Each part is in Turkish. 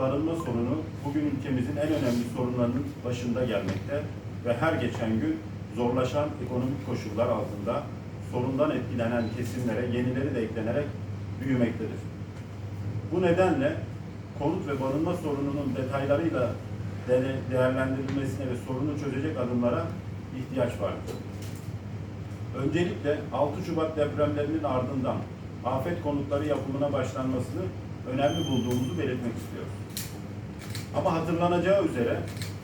barınma sorunu bugün ülkemizin en önemli sorunlarının başında gelmekte ve her geçen gün zorlaşan ekonomik koşullar altında sorundan etkilenen kesimlere yenileri de eklenerek büyümektedir. Bu nedenle konut ve barınma sorununun detaylarıyla de- değerlendirilmesine ve sorunu çözecek adımlara ihtiyaç vardır. Öncelikle 6 Şubat depremlerinin ardından afet konutları yapımına başlanmasını önemli bulduğumuzu belirtmek istiyoruz. Ama hatırlanacağı üzere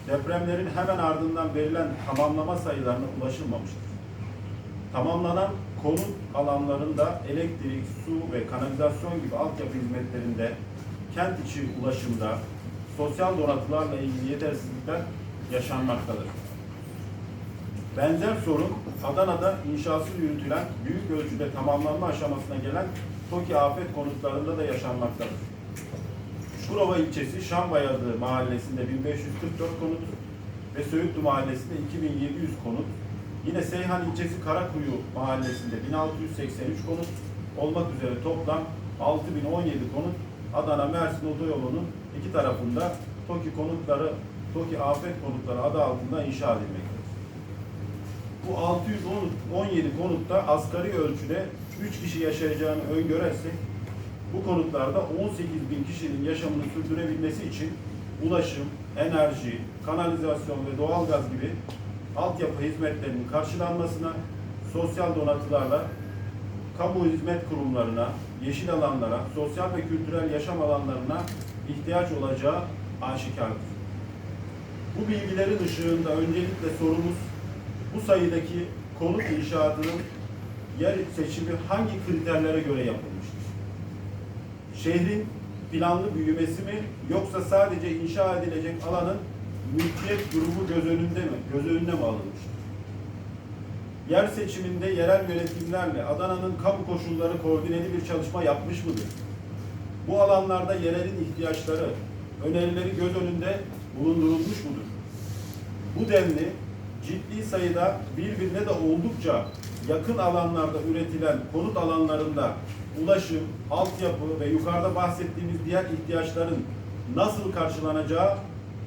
depremlerin hemen ardından verilen tamamlama sayılarına ulaşılmamıştır. Tamamlanan konut alanlarında elektrik, su ve kanalizasyon gibi altyapı hizmetlerinde, kent içi ulaşımda, sosyal donatılarla ilgili yetersizlikler yaşanmaktadır. Benzer sorun Adana'da inşası yürütülen büyük ölçüde tamamlanma aşamasına gelen TOKİ afet konutlarında da yaşanmaktadır. Çukurova ilçesi Şambayadı mahallesinde 1544 konut ve Söğütlü mahallesinde 2700 konut, yine Seyhan ilçesi Karakuyu mahallesinde 1683 konut olmak üzere toplam 6017 konut Adana-Mersin otoyolunun iki tarafında TOKİ konutları, TOKİ afet konutları adı altında inşa edilmektedir. Bu 617 konutta asgari ölçüde 3 kişi yaşayacağını öngörersek bu konutlarda 18 bin kişinin yaşamını sürdürebilmesi için ulaşım, enerji, kanalizasyon ve doğalgaz gibi altyapı hizmetlerinin karşılanmasına, sosyal donatılarla kamu hizmet kurumlarına, yeşil alanlara, sosyal ve kültürel yaşam alanlarına ihtiyaç olacağı aşikardır. Bu bilgilerin ışığında öncelikle sorumuz bu sayıdaki konut inşaatının yer seçimi hangi kriterlere göre yapılmıştır? Şehrin planlı büyümesi mi yoksa sadece inşa edilecek alanın mülkiyet durumu göz önünde mi, göz önüne mi alınmıştır? Yer seçiminde yerel yönetimlerle Adana'nın kamu koşulları koordineli bir çalışma yapmış mıdır? Bu alanlarda yerelin ihtiyaçları, önerileri göz önünde bulundurulmuş mudur? Bu denli ciddi sayıda birbirine de oldukça yakın alanlarda üretilen konut alanlarında ulaşım, altyapı ve yukarıda bahsettiğimiz diğer ihtiyaçların nasıl karşılanacağı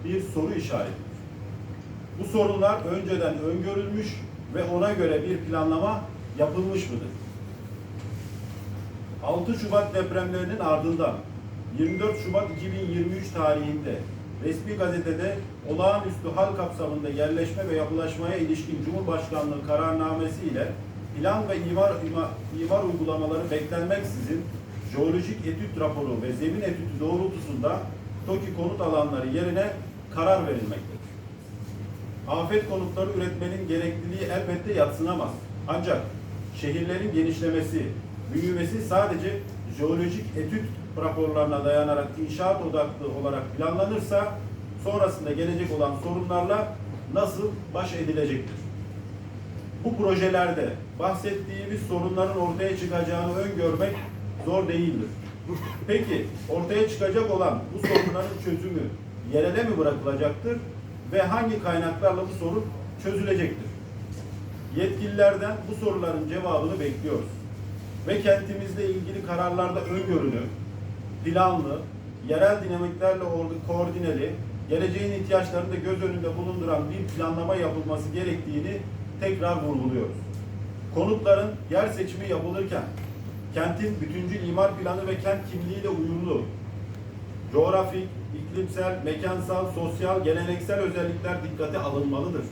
bir soru işaretidir. Bu sorunlar önceden öngörülmüş ve ona göre bir planlama yapılmış mıdır? 6 Şubat depremlerinin ardından 24 Şubat 2023 tarihinde resmi gazetede olağanüstü hal kapsamında yerleşme ve yapılaşmaya ilişkin Cumhurbaşkanlığı kararnamesi ile plan ve imar, imar, imar uygulamaları beklenmeksizin jeolojik etüt raporu ve zemin etütü doğrultusunda TOKİ konut alanları yerine karar verilmektedir. Afet konutları üretmenin gerekliliği elbette yatsınamaz. Ancak şehirlerin genişlemesi, büyümesi sadece jeolojik etüt raporlarına dayanarak inşaat odaklı olarak planlanırsa sonrasında gelecek olan sorunlarla nasıl baş edilecektir? Bu projelerde bahsettiğimiz sorunların ortaya çıkacağını öngörmek zor değildir. Peki ortaya çıkacak olan bu sorunların çözümü yerele mi bırakılacaktır ve hangi kaynaklarla bu sorun çözülecektir? Yetkililerden bu soruların cevabını bekliyoruz. Ve kentimizle ilgili kararlarda öngörülü, planlı, yerel dinamiklerle or- koordineli, geleceğin ihtiyaçlarını da göz önünde bulunduran bir planlama yapılması gerektiğini tekrar vurguluyoruz. Konutların yer seçimi yapılırken kentin bütüncül imar planı ve kent kimliğiyle uyumlu, coğrafik, iklimsel, mekansal, sosyal, geleneksel özellikler dikkate alınmalıdır.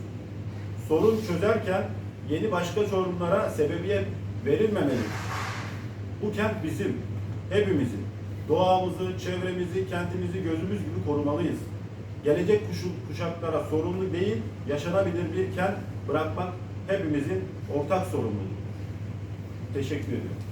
Sorun çözerken yeni başka sorunlara sebebiyet verilmemelidir. Bu kent bizim, hepimizin. Doğamızı, çevremizi, kentimizi gözümüz gibi korumalıyız. Gelecek kuşaklara sorumlu değil, yaşanabilir bir kent bırakmak hepimizin ortak sorumluluğu. Teşekkür ediyorum.